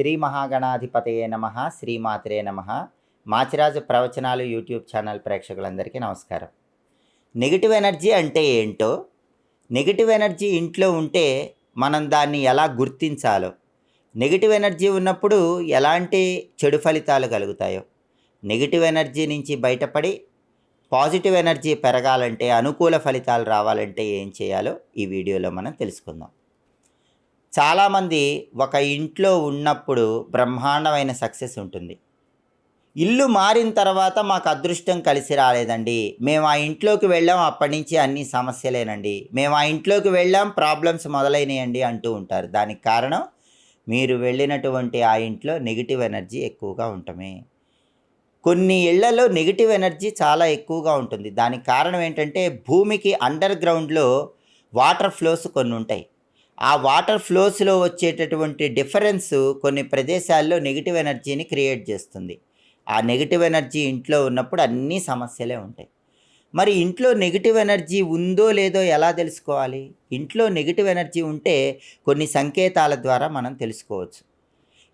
శ్రీ మహాగణాధిపతయే నమ శ్రీమాత్రే నమ. మాచిరాజు ప్రవచనాలు యూట్యూబ్ ఛానల్ ప్రేక్షకులందరికీ నమస్కారం. నెగిటివ్ ఎనర్జీ అంటే ఏంటో? నెగిటివ్ ఎనర్జీ ఇంట్లో ఉంటే మనం దాన్ని ఎలా గుర్తించాలో? నెగిటివ్ ఎనర్జీ ఉన్నప్పుడు ఎలాంటి చెడు ఫలితాలు కలుగుతాయో? నెగిటివ్ ఎనర్జీ నుంచి బయటపడి పాజిటివ్ ఎనర్జీ పెరగాలంటే అనుకూల ఫలితాలు రావాలంటే ఏం చేయాలో ఈ వీడియోలో మనం తెలుసుకుందాం. చాలామంది ఒక ఇంట్లో ఉన్నప్పుడు బ్రహ్మాండమైన సక్సెస్ ఉంటుంది. ఇల్లు మారిన తర్వాత మాకు అదృష్టం కలిసి రాలేదండి. మేము ఆ ఇంట్లోకి వెళ్ళాం అప్పటి నుంచి అన్ని సమస్యలేనండి. మేము ఆ ఇంట్లోకి వెళ్ళాం ప్రాబ్లమ్స్ మొదలైనాయండి అంటూ ఉంటారు. దానికి కారణం మీరు వెళ్ళినటువంటి ఆ ఇంట్లో నెగిటివ్ ఎనర్జీ ఎక్కువగా ఉండటమే కొన్ని ఇళ్ళలో నెగిటివ్ ఎనర్జీ చాలా ఎక్కువగా ఉంటుంది. దానికి కారణం ఏంటంటే భూమికి అండర్ గ్రౌండ్లో వాటర్ ఫ్లోస్ కొన్ని ఉంటాయి ఆ వాటర్ ఫ్లోస్లో వచ్చేటటువంటి డిఫరెన్స్ కొన్ని ప్రదేశాల్లో నెగిటివ్ ఎనర్జీని క్రియేట్ చేస్తుంది. ఆ నెగిటివ్ ఎనర్జీ ఇంట్లో ఉన్నప్పుడు అన్ని సమస్యలే ఉంటాయి. మరి ఇంట్లో నెగిటివ్ ఎనర్జీ ఉందో లేదో ఎలా తెలుసుకోవాలి? ఇంట్లో నెగిటివ్ ఎనర్జీ ఉంటే కొన్ని సంకేతాల ద్వారా మనం తెలుసుకోవచ్చు.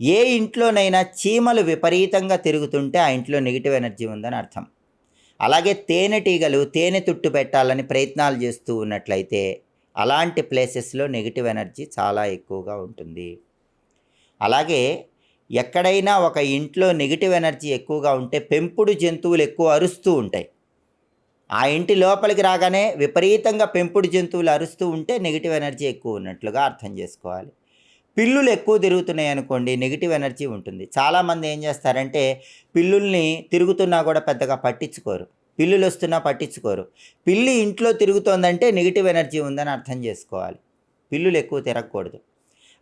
ఏ ఇంట్లోనైనా చీమలు విపరీతంగా తిరుగుతుంటే ఆ ఇంట్లో నెగిటివ్ ఎనర్జీ ఉందని అర్థం. అలాగే తేనెటీగలు తేనె తుట్టు పెట్టాలని ప్రయత్నాలు చేస్తూ ఉన్నట్లయితే అలాంటి ప్లేసెస్లో నెగిటివ్ ఎనర్జీ చాలా ఎక్కువగా ఉంటుంది. అలాగే ఎక్కడైనా ఒక ఇంట్లో నెగిటివ్ ఎనర్జీ ఎక్కువగా ఉంటే పెంపుడు జంతువులు ఎక్కువ అరుస్తూ ఉంటాయి. ఆ ఇంటి లోపలికి రాగానే విపరీతంగా పెంపుడు జంతువులు అరుస్తూ ఉంటే నెగిటివ్ ఎనర్జీ ఎక్కువ ఉన్నట్లుగా అర్థం చేసుకోవాలి. పిల్లులు ఎక్కువ తిరుగుతున్నాయి అనుకోండి నెగిటివ్ ఎనర్జీ ఉంటుంది. చాలామంది ఏం చేస్తారంటే పిల్లుల్ని తిరుగుతున్నా కూడా పెద్దగా పట్టించుకోరు. పిల్లులు వస్తున్నా పట్టించుకోరు. పిల్లి ఇంట్లో తిరుగుతోందంటే నెగిటివ్ ఎనర్జీ ఉందని అర్థం చేసుకోవాలి. పిల్లులు ఎక్కువ తిరగకూడదు.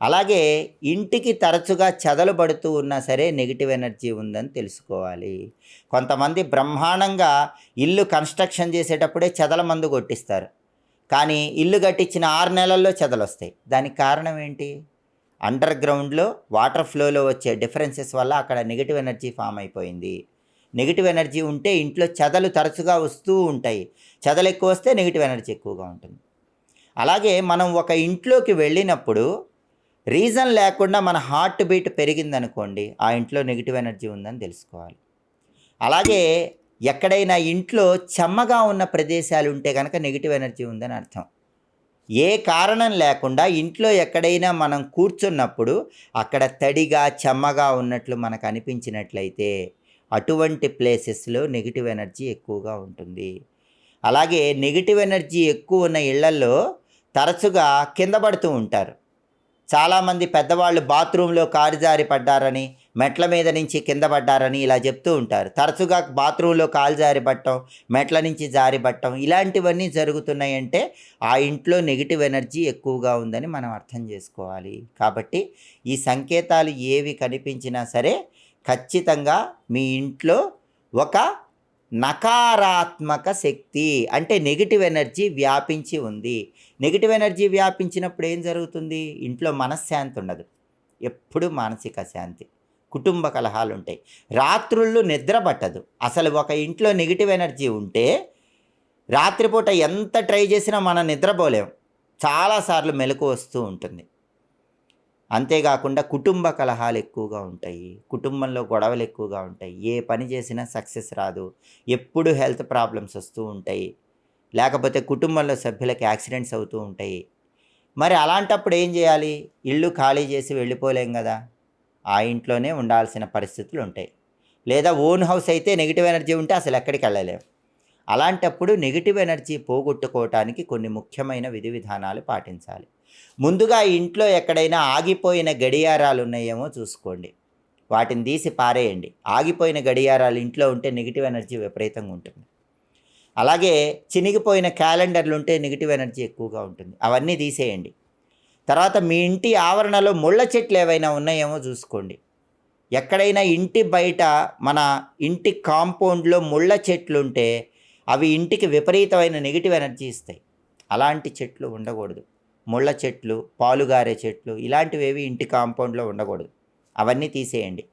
అలాగే ఇంటికి తరచుగా చెదలు పడుతూ ఉన్నా సరే నెగిటివ్ ఎనర్జీ ఉందని తెలుసుకోవాలి. కొంతమంది బ్రహ్మాండంగా ఇల్లు కన్స్ట్రక్షన్ చేసేటప్పుడే చెదల మందు కొట్టిస్తారు. కానీ ఇల్లు కట్టించిన ఆరు నెలల్లో చెదలు వస్తాయి దానికి కారణం ఏంటి? అండర్ గ్రౌండ్లో వాటర్ ఫ్లోలో వచ్చే డిఫరెన్సెస్ వల్ల అక్కడ నెగిటివ్ ఎనర్జీ ఫామ్ అయిపోయింది. నెగిటివ్ ఎనర్జీ ఉంటే ఇంట్లో చెదలు తరచుగా వస్తూ ఉంటాయి. చెదలు ఎక్కువ వస్తే నెగిటివ్ ఎనర్జీ ఎక్కువగా ఉంటుంది. అలాగే మనం ఒక ఇంట్లోకి వెళ్ళినప్పుడు రీజన్ లేకుండా మన హార్ట్ బీట్ పెరిగిందనుకోండి ఆ ఇంట్లో నెగిటివ్ ఎనర్జీ ఉందని తెలుసుకోవాలి. అలాగే ఎక్కడైనా ఇంట్లో చెమ్మగా ఉన్న ప్రదేశాలు ఉంటే కనుక నెగిటివ్ ఎనర్జీ ఉందని అర్థం. ఏ కారణం లేకుండా ఇంట్లో ఎక్కడైనా మనం కూర్చున్నప్పుడు అక్కడ తడిగా చెమ్మగా ఉన్నట్లు మనకు అనిపించినట్లయితే అటువంటి ప్లేసెస్లో నెగిటివ్ ఎనర్జీ ఎక్కువగా ఉంటుంది. అలాగే నెగిటివ్ ఎనర్జీ ఎక్కువ ఉన్న ఇళ్ళలో తరచుగా కింద పడుతూ ఉంటారు. చాలామంది పెద్దవాళ్ళు బాత్రూంలో కారు జారి పడ్డారని మెట్ల మీద నుంచి కింద పడ్డారని ఇలా చెప్తూ ఉంటారు. తరచుగా బాత్రూంలో కాలు జారి పట్టడం మెట్ల నుంచి జారి పట్టడం ఇలాంటివన్నీ జరుగుతున్నాయంటే ఆ ఇంట్లో నెగిటివ్ ఎనర్జీ ఎక్కువగా ఉందని మనం అర్థం చేసుకోవాలి. కాబట్టి ఈ సంకేతాలు ఏవి కనిపించినా సరే ఖచ్చితంగా మీ ఇంట్లో ఒక నకారాత్మక శక్తి అంటే నెగిటివ్ ఎనర్జీ వ్యాపించి ఉంది. నెగిటివ్ ఎనర్జీ వ్యాపించినప్పుడు ఏం జరుగుతుంది? ఇంట్లో మనశ్శాంతి ఉండదు. ఎప్పుడు మానసిక శాంతి కుటుంబ కలహాలు ఉంటాయి. రాత్రుళ్ళు నిద్ర పట్టదు. అసలు ఒక ఇంట్లో నెగిటివ్ ఎనర్జీ ఉంటే రాత్రిపూట ఎంత ట్రై చేసినా మనం నిద్రపోలేం. చాలాసార్లు మెలకు వస్తూ ఉంటుంది. అంతేకాకుండా కుటుంబ కలహాలు ఎక్కువగా ఉంటాయి. కుటుంబంలో గొడవలు ఎక్కువగా ఉంటాయి. ఏ పని చేసినా సక్సెస్ రాదు. ఎప్పుడు హెల్త్ ప్రాబ్లమ్స్ వస్తూ ఉంటాయి. లేకపోతే కుటుంబంలో సభ్యులకు యాక్సిడెంట్స్ అవుతూ ఉంటాయి. మరి అలాంటప్పుడు ఏం చేయాలి? ఇల్లు ఖాళీ చేసి వెళ్ళిపోలేం కదా! ఆ ఇంట్లోనే ఉండాల్సిన పరిస్థితులు ఉంటాయి. లేదా ఓన్ హౌస్ అయితే నెగిటివ్ ఎనర్జీ ఉంటే అసలు ఎక్కడికి వెళ్ళలేం. అలాంటప్పుడు నెగిటివ్ ఎనర్జీ పోగొట్టుకోవటానికి కొన్ని ముఖ్యమైన విధి విధానాలు పాటించాలి. ముందుగా ఇంట్లో ఎక్కడైనా ఆగిపోయిన గడియారాలు ఉన్నాయేమో చూసుకోండి. వాటిని తీసి పారేయండి. ఆగిపోయిన గడియారాలు ఇంట్లో ఉంటే నెగిటివ్ ఎనర్జీ విపరీతంగా ఉంటుంది. అలాగే చినిగిపోయిన క్యాలెండర్లు ఉంటే నెగిటివ్ ఎనర్జీ ఎక్కువగా ఉంటుంది. అవన్నీ తీసేయండి. తర్వాత మీ ఇంటి ఆవరణలో ముళ్ళ చెట్లు ఏవైనా ఉన్నాయేమో చూసుకోండి. ఎక్కడైనా ఇంటి బయట మన ఇంటి కాంపౌండ్లో ముళ్ళ చెట్లు ఉంటే అవి ఇంటికి విపరీతమైన నెగిటివ్ ఎనర్జీ ఇస్తాయి. అలాంటి చెట్లు ఉండకూడదు. ముళ్ళ చెట్లు పాలుగారే చెట్లు ఇలాంటివి ఏవి ఇంటి కాంపౌండ్లో ఉండకూడదు. అవన్నీ తీసేయండి.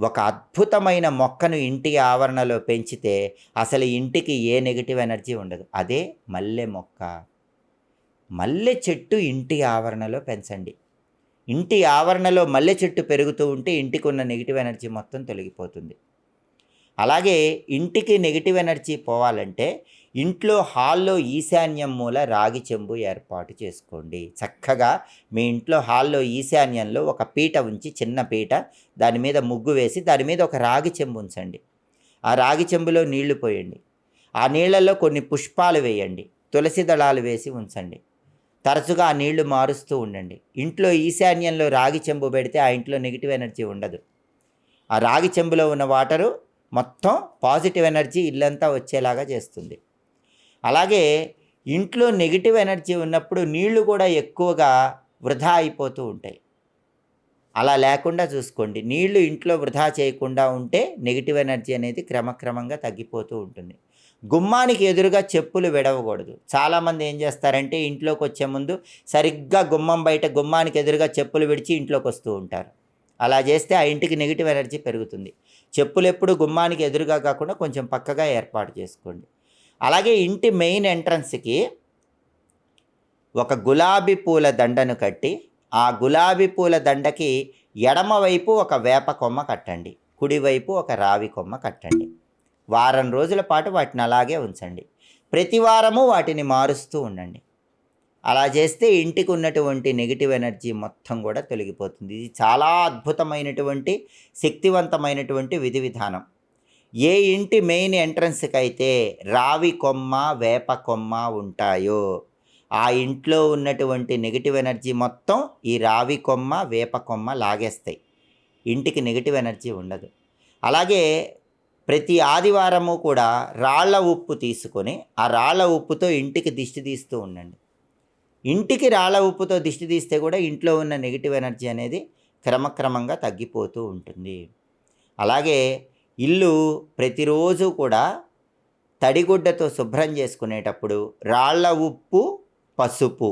ఒక అద్భుతమైన మొక్కను ఇంటి ఆవరణలో పెంచితే అసలు ఇంటికి ఏ నెగిటివ్ ఎనర్జీ ఉండదు. అదే మల్లె మొక్క. మల్లె చెట్టు ఇంటి ఆవరణలో పెంచండి. ఇంటి ఆవరణలో మల్లె చెట్టు పెరుగుతూ ఉంటే ఇంటికి ఉన్న నెగిటివ్ ఎనర్జీ మొత్తం తొలగిపోతుంది. అలాగే ఇంటికి నెగిటివ్ ఎనర్జీ పోవాలంటే ఇంట్లో హాల్లో ఈశాన్యం మూల రాగి చెంబు ఏర్పాటు చేసుకోండి. చక్కగా మీ ఇంట్లో హాల్లో ఈశాన్యంలో ఒక పీట ఉంచి చిన్న పీట దాని మీద ముగ్గు వేసి దాని మీద ఒక రాగి చెంబు ఉంచండి. ఆ రాగి చెంబులో నీళ్ళు పోయండి. ఆ నీళ్ళల్లో కొన్ని పుష్పాలు వేయండి. తులసి దళాలు వేసి ఉంచండి. తరచుగా ఆ నీళ్ళు మారుస్తూ ఉండండి. ఇంట్లో ఈశాన్యంలో రాగి చెంబు పెడితే ఆ ఇంట్లో నెగిటివ్ ఎనర్జీ ఉండదు. ఆ రాగి చెంబులో ఉన్న వాటరు మొత్తం పాజిటివ్ ఎనర్జీ ఇల్లంతా వచ్చేలాగా చేస్తుంది. అలాగే ఇంట్లో నెగిటివ్ ఎనర్జీ ఉన్నప్పుడు నీళ్ళు కూడా ఎక్కువగా వృధా అయిపోతూ ఉంటాయి. అలా లేకుండా చూసుకోండి. నీళ్ళు ఇంట్లో వృధా చేయకుండా ఉంటే నెగిటివ్ ఎనర్జీ అనేది క్రమక్రమంగా తగ్గిపోతూ ఉంటుంది. గుమ్మానికి ఎదురుగా చెప్పులు విడవకూడదు. చాలామంది ఏం చేస్తారంటే ఇంట్లోకి వచ్చే ముందు సరిగ్గా గుమ్మం బయట గుమ్మానికి ఎదురుగా చెప్పులు విడిచి ఇంట్లోకి వస్తూ ఉంటారు. అలా చేస్తే ఆ ఇంటికి నెగిటివ్ ఎనర్జీ పెరుగుతుంది. చెప్పులు ఎప్పుడు గుమ్మానికి ఎదురుగా కాకుండా కొంచెం పక్కగా ఏర్పాటు చేసుకోండి. అలాగే ఇంటి మెయిన్ ఎంట్రన్స్కి ఒక గులాబీ పూల దండను కట్టి ఆ గులాబీ పూల దండకి ఎడమవైపు ఒక వేప కొమ్మ కట్టండి. కుడివైపు ఒక రావి కొమ్మ కట్టండి. వారం రోజుల పాటు వాటిని అలాగే ఉంచండి. ప్రతి వారము వాటిని మారుస్తూ ఉండండి. అలా చేస్తే ఇంటికి ఉన్నటువంటి నెగిటివ్ ఎనర్జీ మొత్తం కూడా తొలగిపోతుంది. ఇది చాలా అద్భుతమైనటువంటి శక్తివంతమైనటువంటి విధి విధానం. ఏ ఇంటి మెయిన్ ఎంట్రన్స్కి అయితే రావి కొమ్మ వేప కొమ్మ ఉంటాయో ఆ ఇంట్లో ఉన్నటువంటి నెగిటివ్ ఎనర్జీ మొత్తం ఈ రావి కొమ్మ వేప కొమ్మ లాగేస్తాయి. ఇంటికి నెగిటివ్ ఎనర్జీ ఉండదు. అలాగే ప్రతి ఆదివారము కూడా రాళ్ళ ఉప్పు తీసుకొని ఆ రాళ్ళ ఉప్పుతో ఇంటికి దిష్టి తీస్తూ ఉండండి. ఇంటికి రాళ్ళ ఉప్పుతో దిష్టి తీస్తే కూడా ఇంట్లో ఉన్న నెగిటివ్ ఎనర్జీ అనేది క్రమక్రమంగా తగ్గిపోతూ ఉంటుంది. అలాగే ఇల్లు ప్రతిరోజు కూడా తడిగుడ్డతో శుభ్రం చేసుకునేటప్పుడు రాళ్ళ ఉప్పు పసుపు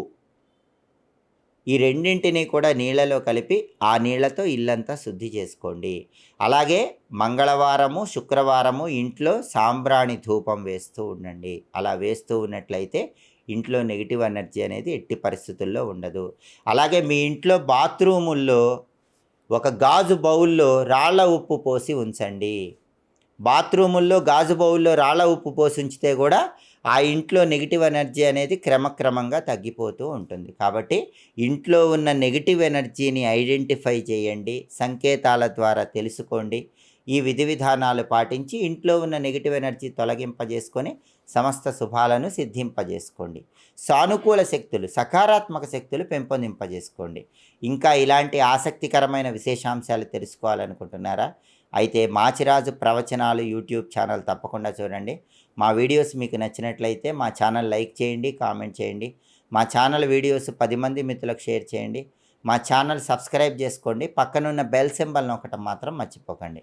ఈ రెండింటిని కూడా నీళ్ళలో కలిపి ఆ నీళ్ళతో ఇల్లంతా శుద్ధి చేసుకోండి. అలాగే మంగళవారము శుక్రవారము ఇంట్లో సాంబ్రాణి ధూపం వేస్తూ ఉండండి. అలా వేస్తూ ఉన్నట్లయితే ఇంట్లో నెగిటివ్ ఎనర్జీ అనేది ఎట్టి పరిస్థితుల్లో ఉండదు. అలాగే మీ ఇంట్లో బాత్రూముల్లో ఒక గాజు బౌల్లో రాళ్ళ ఉప్పు పోసి ఉంచండి. బాత్రూముల్లో గాజు బౌల్లో రాళ్ళ ఉప్పు పోసి ఉంచితే కూడా ఆ ఇంట్లో నెగిటివ్ ఎనర్జీ అనేది క్రమక్రమంగా తగ్గిపోతూ ఉంటుంది. కాబట్టి ఇంట్లో ఉన్న నెగిటివ్ ఎనర్జీని ఐడెంటిఫై చేయండి. సంకేతాల ద్వారా తెలుసుకోండి. ఈ విధి విధానాలు పాటించి ఇంట్లో ఉన్న నెగిటివ్ ఎనర్జీ తొలగింపజేసుకొని సమస్త శుభాలను సిద్ధింపజేసుకోండి. సానుకూల శక్తులు సకారాత్మక శక్తులు పెంపొందింపజేసుకోండి. ఇంకా ఇలాంటి ఆసక్తికరమైన విశేషాంశాలు తెలుసుకోవాలనుకుంటున్నారా? అయితే మాచిరాజు ప్రవచనాలు యూట్యూబ్ ఛానల్ తప్పకుండా చూడండి. మా వీడియోస్ మీకు నచ్చినట్లయితే మా ఛానల్ లైక్ చేయండి కామెంట్ చేయండి. మా ఛానల్ వీడియోస్ పది మంది మిత్రులకు షేర్ చేయండి. మా ఛానల్ సబ్స్క్రైబ్ చేసుకోండి. పక్కనున్న బెల్ సింబల్ నొక్కటం మాత్రం మర్చిపోకండి.